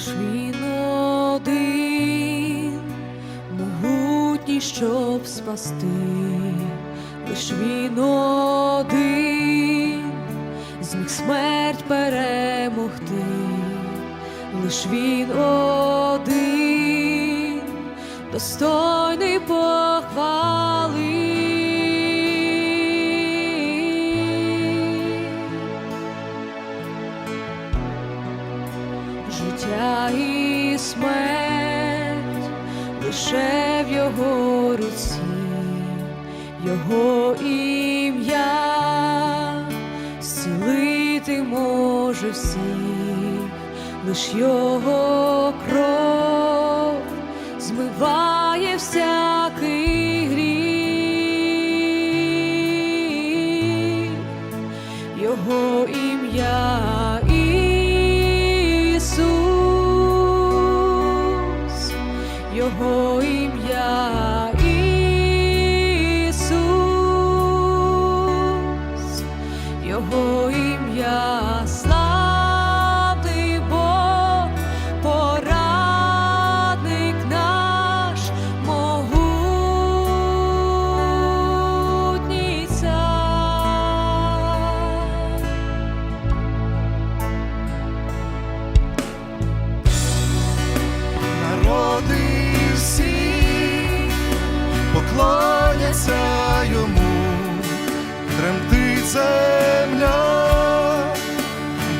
лиш він один, могутній, щоб спасти, лиш він один, зміг смерть перемогти, лиш він один, достойний життя і смерть. Лише в його руці, його ім'я зцілити може всіх, лиш його кров змиває всякий гріх. Його ім'я земля,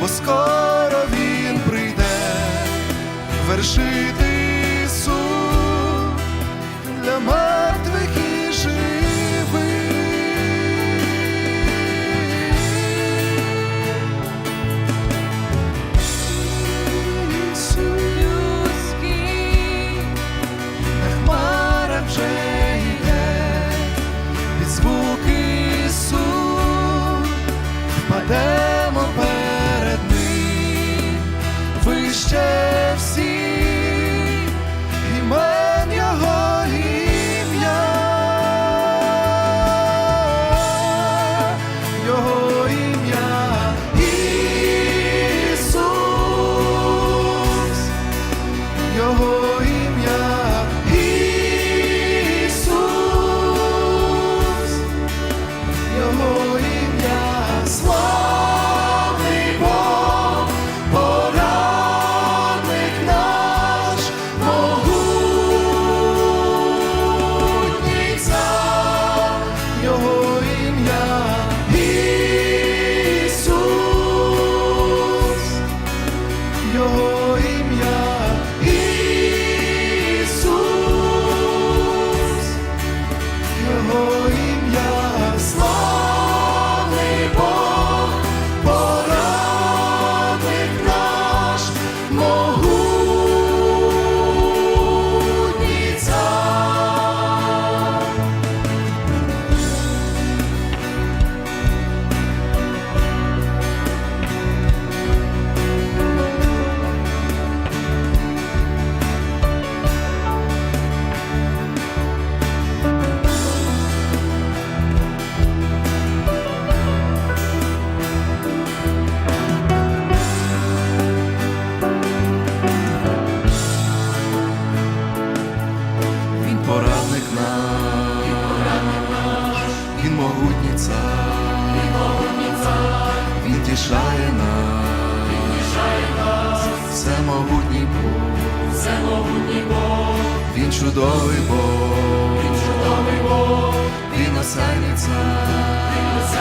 бо скоро він прийде вершити він тішає нас, всемогутній Бог, він чудовий Бог, він чудовий Бог, Він осениться, Він цар,